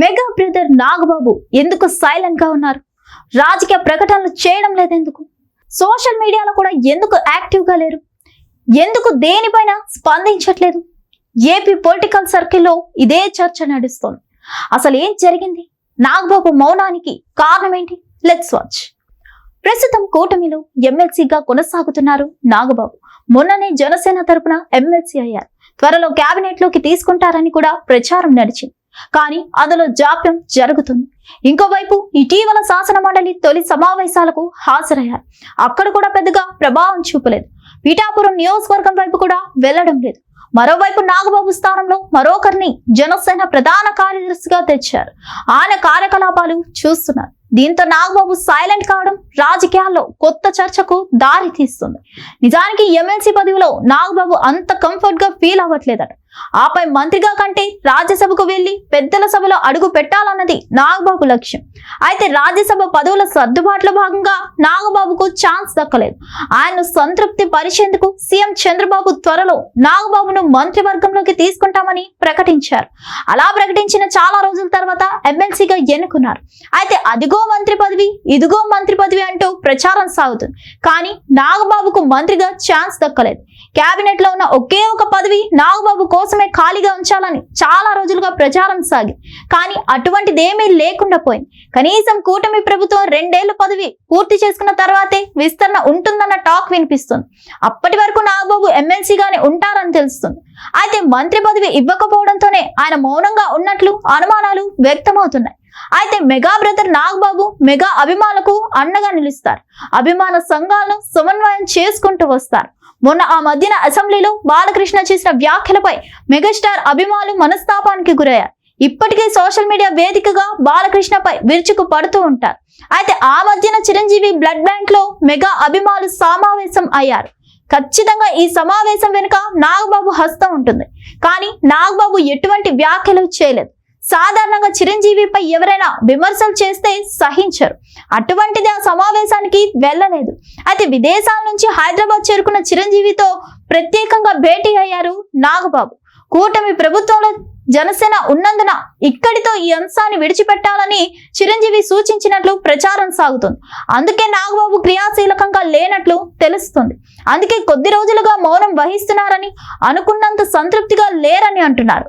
Mega brother Nagababu ఎందుకు సైలెంట్గా ఉన్నారు? రాజకీయ ప్రకటనలు చేయడం లేదెందుకు? సోషల్ మీడియాలో కూడా ఎందుకు యాక్టివ్గా లేరు? ఎందుకు దేనిపైన స్పందించట్లేదు? ఏపీ పొలిటికల్ సర్కిల్లో ఇదే చర్చ నడుస్తోంది. అసలు ఏం జరిగింది? నాగబాబు మౌనానికి కారణం ఏంటి? లెట్స్ వాచ్ ప్రస్తుతం కూటమిలో ఎమ్మెల్సీగా కొనసాగుతున్నారు నాగబాబు. మొన్ననే జనసేన తరపున ఎమ్మెల్సీ అయ్యారు. త్వరలో కేబినెట్లోకి తీసుకుంటారని కూడా ప్రచారం నడిచింది. కానీ అందులో జాప్యం జరుగుతుంది. ఇంకోవైపు ఇటీవల శాసన మండలి తొలి సమావేశాలకు హాజరయ్యారు. అక్కడ కూడా పెద్దగా ప్రభావం చూపలేదు. పీఠాపురం నియోజకవర్గం వైపు కూడా వెళ్ళడం లేదు. మరోవైపు నాగబాబు స్థానంలో మరొకరిని జనసేన ప్రధాన కార్యదర్శిగా తెచ్చారు. ఆయన కార్యకలాపాలు చూస్తున్నారు. దీంతో నాగబాబు సైలెంట్ కావడం రాజకీయాల్లో కొత్త చర్చకు దారి తీస్తుంది నిజానికి ఎమ్మెల్సీ పదవిలో నాగబాబు అంత కంఫర్ట్గా ఫీల్ అవ్వట్లేదట. ఆపై మంత్రిగా కంటే రాజ్యసభకు వెళ్ళి పెద్దల సభలో అడుగు పెట్టాలన్నది నాగబాబు లక్ష్యం. అయితే రాజ్యసభ పదవుల సర్దుబాటులో భాగంగా నాగబాబుకు ఛాన్స్ దక్కలేదు. ఆయన్ను సంతృప్తి పరిచేందుకు సీఎం చంద్రబాబు త్వరలో నాగబాబును మంత్రివర్గంలోకి తీసుకుంటామని ప్రకటించారు. అలా ప్రకటించిన చాలా రోజుల తర్వాత ఎమ్మెల్సీగా ఎన్నుకున్నారు. అయితే అదిగో మంత్రి పదవి ఇదిగో మంత్రి పదవి అంటూ ప్రచారం సాగుతుంది. కానీ నాగబాబుకు మంత్రిగా ఛాన్స్ దక్కలేదు. కేబినెట్లో ఉన్న ఒకే ఒక పదవి నాగబాబు కోసమే ఖాళీగా ఉంచాలని చాలా రోజులుగా ప్రచారం సాగి కానీ అటువంటిదేమీ లేకుండా పోయింది. కనీసం కూటమి ప్రభుత్వం రెండేళ్ళ పదవి పూర్తి చేసుకున్న తర్వాతే విస్తరణ ఉంటుందన్న టాక్ వినిపిస్తుంది. అప్పటి వరకు నాగబాబు ఎమ్మెల్సీగానే ఉంటారని తెలుస్తుంది. అయితే మంత్రి పదవి ఇవ్వకపోవడంతోనే ఆయన మౌనంగా ఉన్నట్లు అనుమానాలు వ్యక్తమవుతున్నాయి. అయితే మెగా బ్రదర్ నాగబాబు మెగా అభిమానులకు అండగా నిలుస్తారు. అభిమాన సంఘాలను సమన్వయం చేసుకుంటూ వస్తారు. మొన్న ఆ మధ్యన అసెంబ్లీలో బాలకృష్ణ చేసిన వ్యాఖ్యలపై మెగాస్టార్ అభిమానులు మనస్తాపానికి గురయ్యారు. ఇప్పటికే సోషల్ మీడియా వేదికగా బాలకృష్ణపై విరుచుకు పడుతూ ఉంటారు. అయితే ఆ మధ్యన చిరంజీవి బ్లడ్ బ్యాంక్లో మెగా అభిమానులు సమావేశం అయ్యారు. ఖచ్చితంగా ఈ సమావేశం వెనుక నాగబాబు హస్తం ఉంటుంది. కానీ నాగబాబు ఎటువంటి వ్యాఖ్యలు చేయలేదు. సాధారణంగా చిరంజీవిపై ఎవరైనా విమర్శలు చేస్తే సహించరు. అటువంటిది ఆ సమావేశానికి వెళ్ళలేదు. అయితే విదేశాల నుంచి హైదరాబాద్ చేరుకున్న చిరంజీవితో ప్రత్యేకంగా భేటీ అయ్యారు నాగబాబు. కూటమి ప్రభుత్వంలో జనసేన ఉన్నందున ఇక్కడితో ఈ అంశాన్ని విడిచిపెట్టాలని చిరంజీవి సూచించినట్లు ప్రచారం సాగుతుంది. అందుకే నాగబాబు క్రియాశీలకంగా లేనట్లు తెలుస్తుంది. అందుకే కొద్ది రోజులుగా మౌనం వహిస్తున్నారని అనుకున్నంత సంతృప్తిగా లేరని అంటున్నారు.